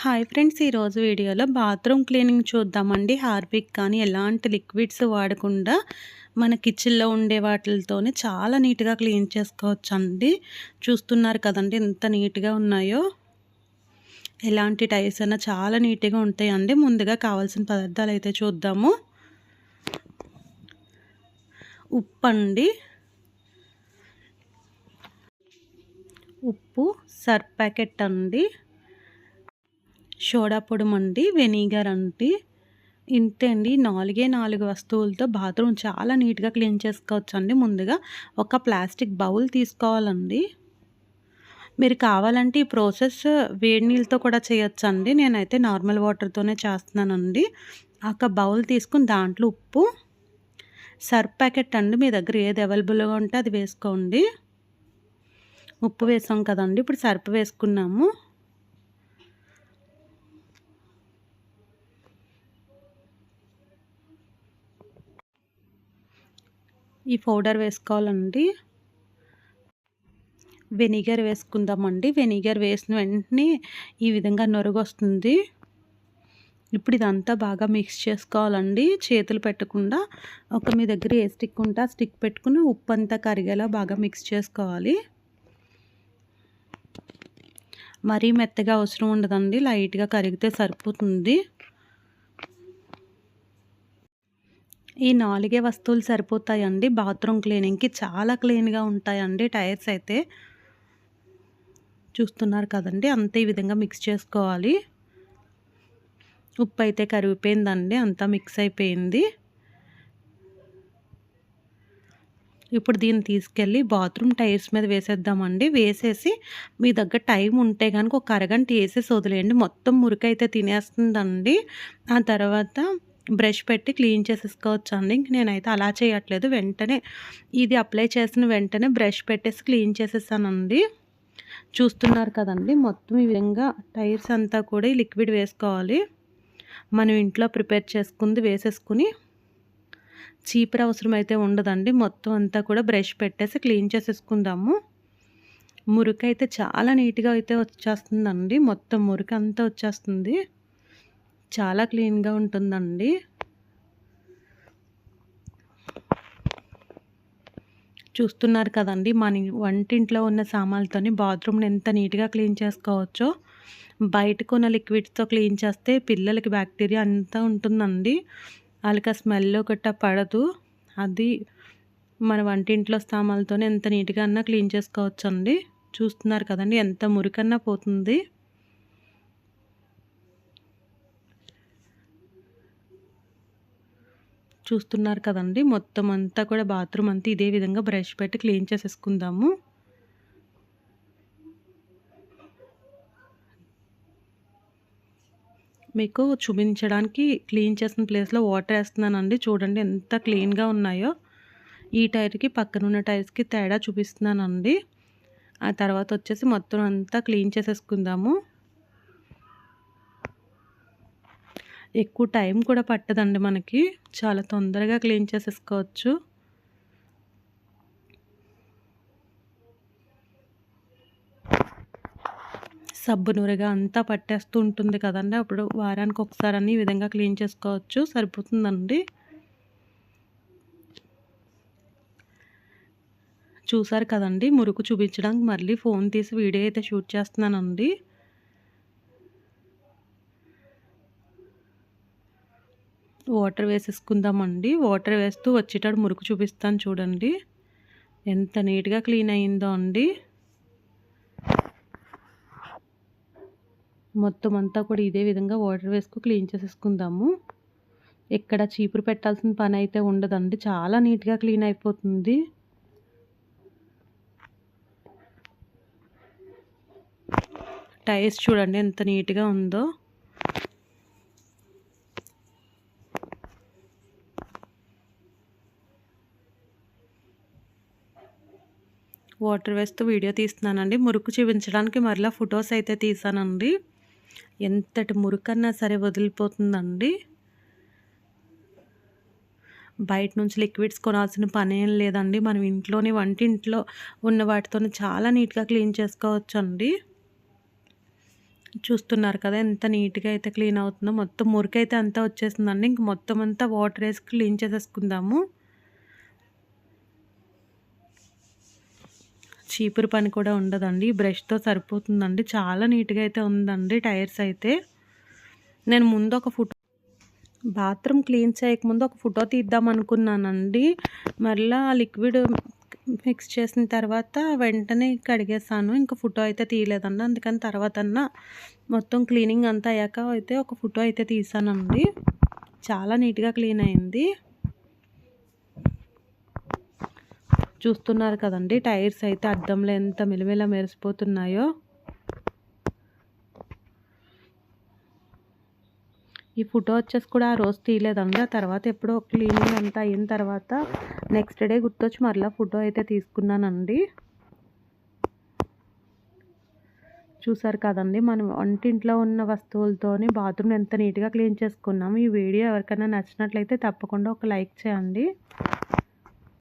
Hi friends ఈరోజు వీడియోలో bathroom cleaning చూద్దామండి. హార్పిక్ కానీ ఎలాంటి లిక్విడ్స్ వాడకుండా మన కిచెన్లో ఉండే వాటితోనే చాలా నీట్గా క్లీన్ చేసుకోవచ్చు అండి చూస్తున్నారు కదండి ఎంత నీట్గా ఉన్నాయో. ఎలాంటి టైర్స్ అయినా చాలా నీట్గా ఉంటాయండి. ముందుగా కావాల్సిన పదార్థాలు అయితే చూద్దాము. ఉప్పు అండి ఉప్పు సర్ఫ్ ప్యాకెట్ అండి. సోడా పొడి అండి వెనిగర్ అండి ఇంతే అండి. నాలుగే నాలుగు వస్తువులతో బాత్రూమ్ చాలా నీట్గా క్లీన్ చేసుకోవచ్చు అండి ముందుగా ఒక ప్లాస్టిక్ బౌల్ తీసుకోవాలండి. మీరు కావాలంటే ఈ ప్రాసెస్ వేడి నీళ్ళతో కూడా చేయొచ్చండి. నేనైతే నార్మల్ వాటర్తోనే చేస్తున్నానండి. ఒక బౌల్ తీసుకుని దాంట్లో ఉప్పు సర్ఫ్ ప్యాకెట్ అండి. మీ దగ్గర ఏది అవైలబుల్గా ఉంటే అది వేసుకోండి. ఉప్పు వేసాం కదండి. ఇప్పుడు సర్ఫ్ వేసుకున్నాము. ఈ పౌడర్ వేసుకోవాలండి. వెనిగర్ వేసుకుందామండి. వెనిగర్ వేసిన వెంటనే ఈ విధంగా నొరుగు వస్తుంది ఇప్పుడు ఇదంతా బాగా మిక్స్ చేసుకోవాలండి. చేతులు పెట్టకుండా ఒక మీ దగ్గర ఏ స్టిక్ ఉంటే ఆ స్టిక్ పెట్టుకుని ఉప్పు అంతా కరిగేలా బాగా మిక్స్ చేసుకోవాలి. మరీ మెత్తగా అవసరం ఉండదండి. లైట్గా కరిగితే సరిపోతుంది. ఈ నాలుగే వస్తువులు సరిపోతాయండి. బాత్రూమ్ క్లీనింగ్కి చాలా క్లీన్గా ఉంటాయండి టైర్స్ అయితే. చూస్తున్నారు కదండి అంతే ఈ విధంగా మిక్స్ చేసుకోవాలి. ఉప్పు అయితే కరిగిపోయిందండి అంతా మిక్స్ అయిపోయింది. ఇప్పుడు దీన్ని తీసుకెళ్ళి బాత్రూమ్ టైర్స్ మీద వేసేద్దామండి. వేసేసి మీ దగ్గర టైం ఉంటే కనుక ఒక అరగంట వేసేసి వదిలేయండి. మొత్తం మురికైతే తినేస్తుందండి. ఆ తర్వాత బ్రష్ పెట్టి క్లీన్ చేసేసుకోవచ్చు అండి ఇంక నేనైతే అలా చేయట్లేదు. వెంటనే ఇది అప్లై చేసిన వెంటనే బ్రష్ పెట్టేసి క్లీన్ చేసేసానండి. చూస్తున్నారు కదండి మొత్తం ఈ విధంగా టైర్స్ అంతా కూడా ఈ లిక్విడ్ వేసుకోవాలి. మనం ఇంట్లో ప్రిపేర్ చేసుకుంది వేసేసుకుని చీపర్ అవసరం అయితే ఉండదండి. మొత్తం అంతా కూడా బ్రష్ పెట్టేసి క్లీన్ చేసేసుకుందాము. మురికి అయితే చాలా నీట్గా అయితే వచ్చేస్తుందండి. మొత్తం మురికి అంతా వచ్చేస్తుంది. చాలా క్లీన్గా ఉంటుందండి. చూస్తున్నారు కదండి మన వంటింట్లో ఉన్న సామాన్లతోని బాత్రూమ్ని ఎంత నీట్గా క్లీన్ చేసుకోవచ్చో. బయట కొన్న లిక్విడ్స్తో క్లీన్ చేస్తే పిల్లలకి బ్యాక్టీరియా అంతా ఉంటుందండి. వాళ్ళకి ఆ స్మెల్ గట్ట పడదు. అది మన వంటింట్లో సామాన్లతోనే ఎంత నీట్గా అన్నా క్లీన్ చేసుకోవచ్చండి. చూస్తున్నారు కదండి ఎంత మురికన్నా పోతుంది. చూస్తున్నారు కదండి. మొత్తం అంతా కూడా బాత్రూమ్ అంతా ఇదే విధంగా బ్రష్ పెట్టి క్లీన్ చేసేసుకుందాము. మీకు చూపించడానికి క్లీన్ చేసిన ప్లేస్లో వాటర్ వేస్తున్నానండి. చూడండి ఎంత క్లీన్గా ఉన్నాయో. ఈ టైర్కి పక్కన ఉన్న టైర్స్కి తేడా చూపిస్తున్నానండి. ఆ తర్వాత వచ్చేసి మొత్తం అంతా క్లీన్ చేసేసుకుందాము. ఎక్కువ టైం కూడా పట్టదండి మనకి. చాలా తొందరగా క్లీన్ చేసేసుకోవచ్చు. సబ్బు నూరగా అంతా పట్టేస్తూ ఉంటుంది కదండి. అప్పుడు వారానికి ఒకసారి అన్ని ఈ విధంగా క్లీన్ చేసుకోవచ్చు. సరిపోతుందండి. చూసారు కదండి మురుకు చూపించడానికి మళ్ళీ ఫోన్ తీసి వీడియో అయితే షూట్ చేస్తున్నానండి. వాటర్ వేసేసుకుందామండి. వాటర్ వేస్తూ వచ్చేటప్పుడు మురుకు చూపిస్తాను చూడండి. ఎంత నీట్గా క్లీన్ అయిందో అండి. మొత్తం అంతా కూడా ఇదే విధంగా వాటర్ వేసుకు క్లీన్ చేసేసుకుందాము. ఇక్కడ చీపురు పెట్టాల్సిన పని అయితే ఉండదండి. చాలా నీట్గా క్లీన్ అయిపోతుంది. టైర్స్ చూడండి ఎంత నీట్గా ఉందో. వాటర్ వేస్తూ వీడియో తీస్తున్నానండి మురుకు చూపించడానికి మరలా ఫొటోస్ అయితే తీసానండి ఎంతటి మురుకన్నా సరే వదిలిపోతుందండి బయట నుంచి లిక్విడ్స్ కొనాల్సిన పని ఏం లేదండి మనం ఇంట్లోని వంటింట్లో ఉన్న వాటితో చాలా నీట్గా క్లీన్ చేసుకోవచ్చు అండి చూస్తున్నారు కదా ఎంత నీట్‌గా అయితే క్లీన్ అవుతుందో. మొత్తం మురికైతే అంతా వచ్చేసిందండి. ఇంక మొత్తం అంతా వాటర్ వేసి క్లీన్ చేసేసుకుందాము. చీపురు పని కూడా ఉండదండి. బ్రష్‌తో సరిపోతుందండి. చాలా నీట్‌గా అయితే ఉందండి టైర్స్ అయితే. నేను ముందు ఒక ఫోటో బాత్రూమ్ క్లీన్ చేయకముందు ఒక ఫోటో తీద్దాం అనుకున్నానండి. మరలా లిక్విడ్ మిక్స్ చేసిన తర్వాత వెంటనే కడిగేసాను. ఇంక ఫోటో అయితే తీయలేదండి. అందుకని తర్వాత మొత్తం క్లీనింగ్ అంతా అయ్యాక అయితే ఒక ఫోటో అయితే తీసానండి. చాలా నీట్‌గా క్లీన్ అయింది. చూస్తున్నారు కదండి టైర్స్ అయితే అద్దంలో ఎంత మెలిమెల మెరిసిపోతున్నాయో. ఈ ఫోటో వచ్చేసి కూడా ఆ రోజు తీయలేదండి. ఆ తర్వాత ఎప్పుడో క్లీనింగ్ అంతా అయిన తర్వాత నెక్స్ట్ డే గుర్తొచ్చి మరలా ఫోటో అయితే తీసుకున్నానండి. చూసారు కదండీ! మనం వంటింట్లో ఉన్న వస్తువులతోని బాత్రూమ్ ఎంత నీట్‌గా క్లీన్ చేసుకున్నాము. ఈ వీడియో ఎవరికైనా నచ్చినట్లయితే తప్పకుండా ఒక లైక్ చేయండి.